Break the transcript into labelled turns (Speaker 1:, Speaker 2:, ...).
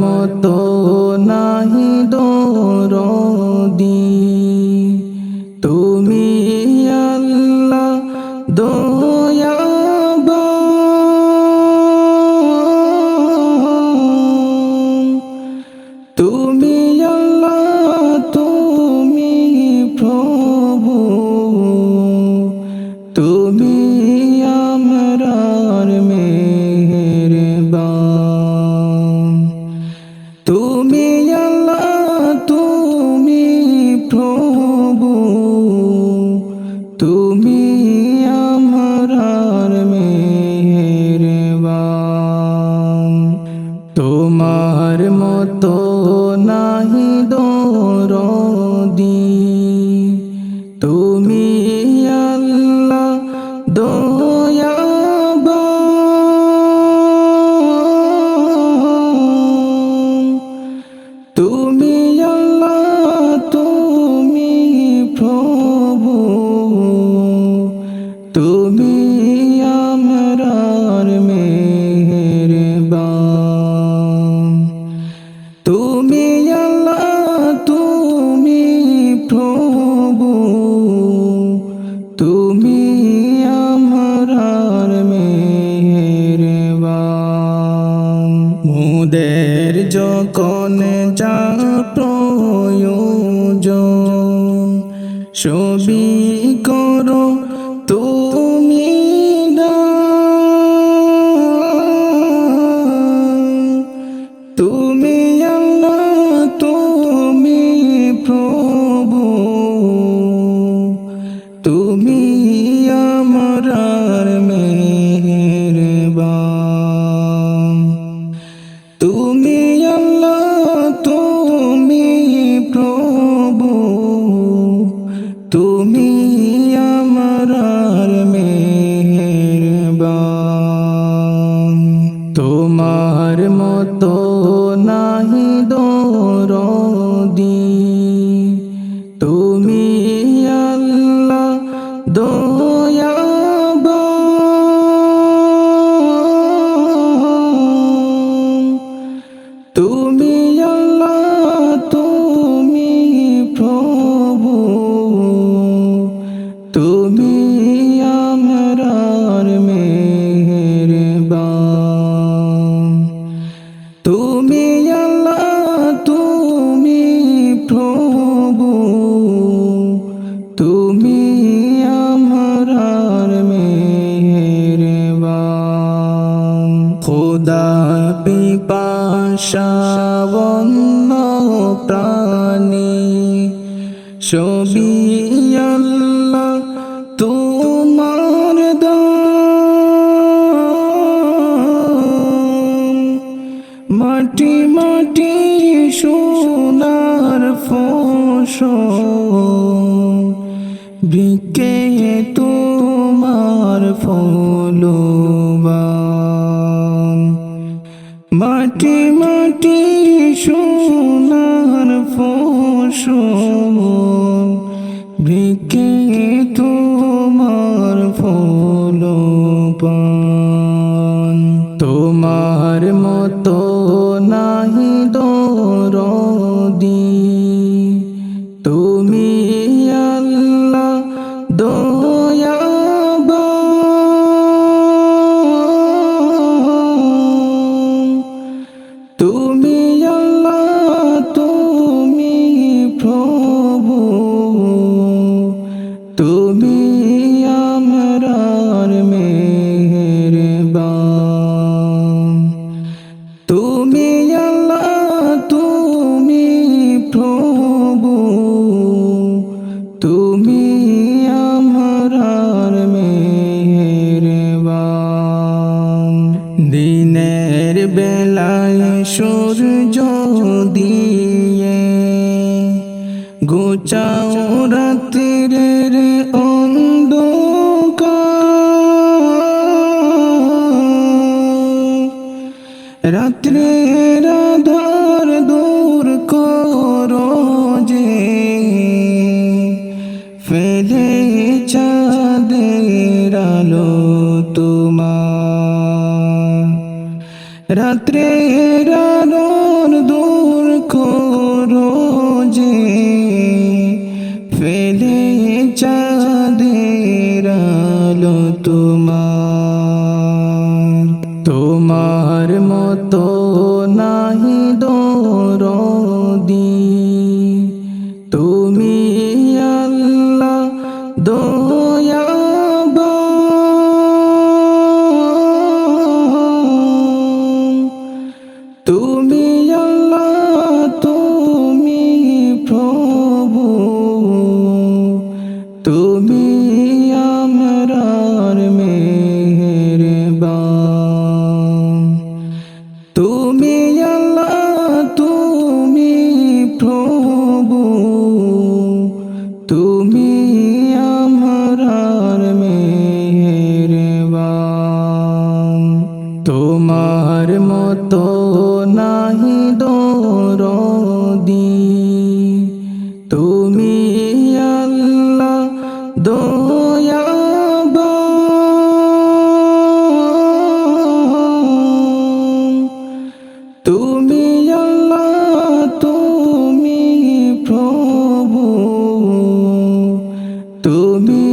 Speaker 1: মতো তুমি তুমি প্রভু। তুমি আমরার মেহেরবান। মুদের যখন যা প্রয়োজন ছবি করো তুমি আমার মেহরবান। তোমার মতো নাহি দরদি। তুমি আল্লাহ দয়াবান খোদা পিপাশাবন্ন প্রাণী ছবি আল্লাহ তোমার দান। মাটি মাটি সোনার ফসল বিকে তোমার ফলবান মাটি মাটি সোনার ফসল। বিকে তোমার ফলবান দিনের বেলায় সূর্য দিয়ে গোচাও রাত্রির অন্ধকার। রাত্রের আধার দূর করো যে, ফেলে চাঁদের আলো রাত্রে রাগন দূর করো যে, ফেলে চাঁদের আলো তোমার। তোমার মতো নাহি দরদি, তুমি আল্লাহ দো তুমি আল্লাহ তুমি প্রভু তুমি আমরার মেহেরবান তুমি আল্লাহ তুমি প্রভু তুমি আমরার মেহেরবান তোমার মতো তুমি